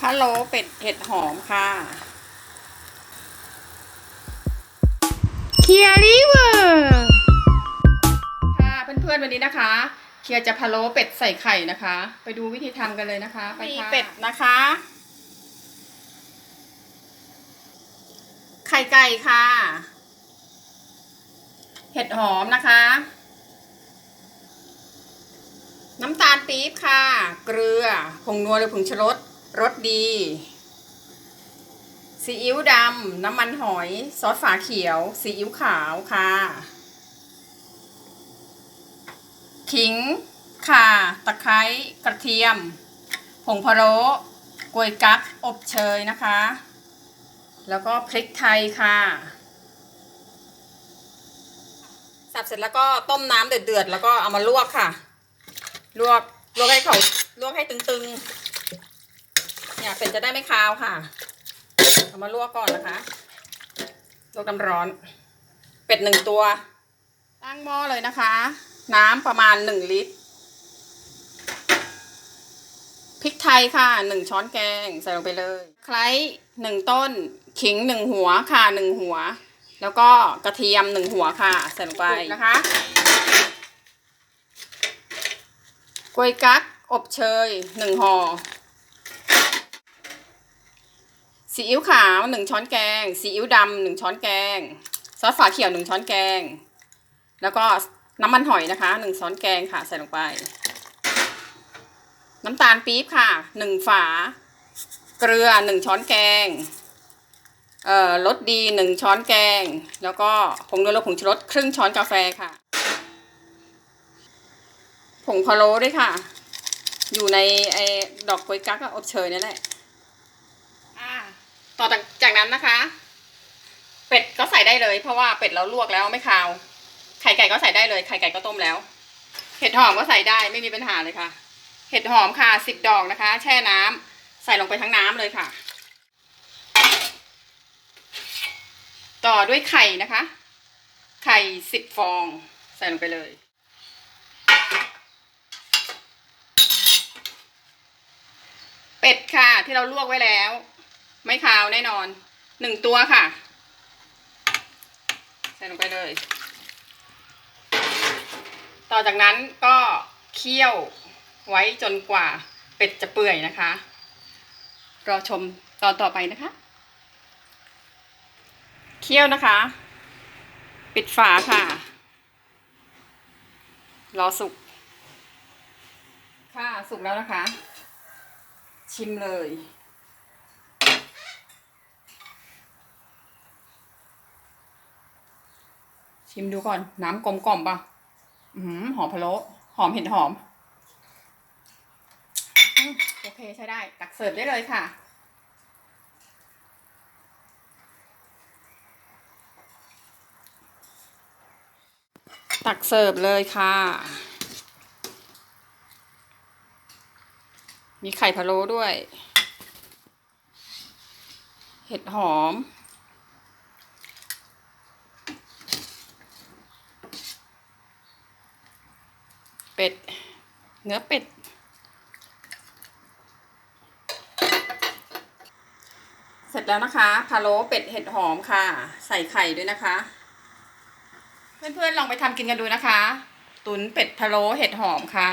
พะโล้เป็ดเห็ดหอมค่ะเคียริเวอร์ค่ะเพื่อนๆวันนี้นะคะ เคียร์จะพะโล้เป็ดใส่ไข่นะคะ ไปดูวิธีทำกันเลยนะคะ ไปค่ะเป็ดนะคะ ไข่ไก่ค่ะ เห็ดหอมนะคะ น้ำตาลปี๊บค่ะ เกลือผงนัวหรือผงชูรส รสดีซีอิ๊วดำน้ำมันหอย ซอสฝาเขียวซีอิ๊วขาวค่ะ ขิง ข่า ตะไคร้กระเทียม ผงพะโล้กล้วยกั๊กอบเชยนะคะ แล้วก็พริกไทยค่ะสับเสร็จแล้วก็ต้มน้ำเดือดๆแล้วก็เอามาลวกค่ะ ลวกลวกให้เขาลวกให้ตึงๆ เนี่ยเป็ดจะได้ไม่คาวค่ะ เอามาลวกก่อนนะคะ ลวกน้ำร้อน เป็ดหนึ่งตัว ตั้งหม้อเลยนะคะ น้ำประมาณหนึ่งลิตร พริกไทยค่ะหนึ่งช้อนแกงใส่ลงไปเลย ไคร้หนึ่งต้น ขิงหนึ่งหัวค่ะหนึ่งหัว แล้วก็กระเทียมหนึ่งหัวค่ะ ใส่ลงไปนะคะกล้วยกั๊กอบเชยหนึ่งห่อ ซีอิ๊วขาวหนึ่งช้อนแกงซีอิ๊วดำหนึ่งช้อนแกง ซอสฝาเขียวหนึ่งช้อนแกง แล้วก็น้ำมันหอยนะคะหนึ่งช้อนแกงค่ะใส่ลงไป น้ำตาลปี๊บค่ะหนึ่งฝา เกลือหนึ่งช้อนแกงเอ่อรสดีหนึ่งช้อนแกง แล้วก็ผงนัวและผงชูรสครึ่งช้อนกาแฟค่ะ ผงพะโล้ด้วยค่ะ อยู่ในไอ้ดอกกล้วยกั๊กอบเชยนี่แหละ ต่อจากจากนั้นนะคะ เป็ดก็ใส่ได้เลย เพราะว่าเป็ดเราลวกแล้วไม่คาว ไข่ไก่ก็ใส่ได้เลย ไข่ไก่ก็ต้มแล้ว เห็ดหอมก็ใส่ได้ไม่มีปัญหาเลยค่ะ เห็ดหอมค่ะสิบดอกนะคะ แช่น้ำใส่ลงไปทั้งน้ำเลยค่ะ ต่อด้วยไข่นะคะ ไข่สิบฟอง ใส่ลงไปเลยเป็ดค่ะที่เราลวกไว้แล้ว ไม่คาวแน่นอนหนึ่งตัวค่ะ ใส่ลงไปเลย ต่อจากนั้นก็เคี่ยวไว้จนกว่าเป็ดจะเปื่อยนะคะ รอชมตอนต่อไปนะคะ เคี่ยวนะคะ ปิดฝาค่ะ รอสุก ค่ะ สุกแล้วนะคะ ชิมเลย ชิมดูก่อน น้ำกลมกล่อมป่ะอืมหอมพะโล้หอมเห็ดหอมอืมโอเคใช้ได้ ตักเสิร์ฟได้เลยค่ะ ตักเสิร์ฟเลยค่ะ มีไข่พะโล้ด้วย เห็ดหอม เป็ด เนื้อเป็ด เสร็จแล้วนะคะพะโล้เป็ดเห็ดหอมค่ะ ใส่ไข่ด้วยนะคะ เพื่อนๆลองไปทำกินกันดูนะคะ ตุ๋นเป็ดพะโล้เห็ดหอมค่ะ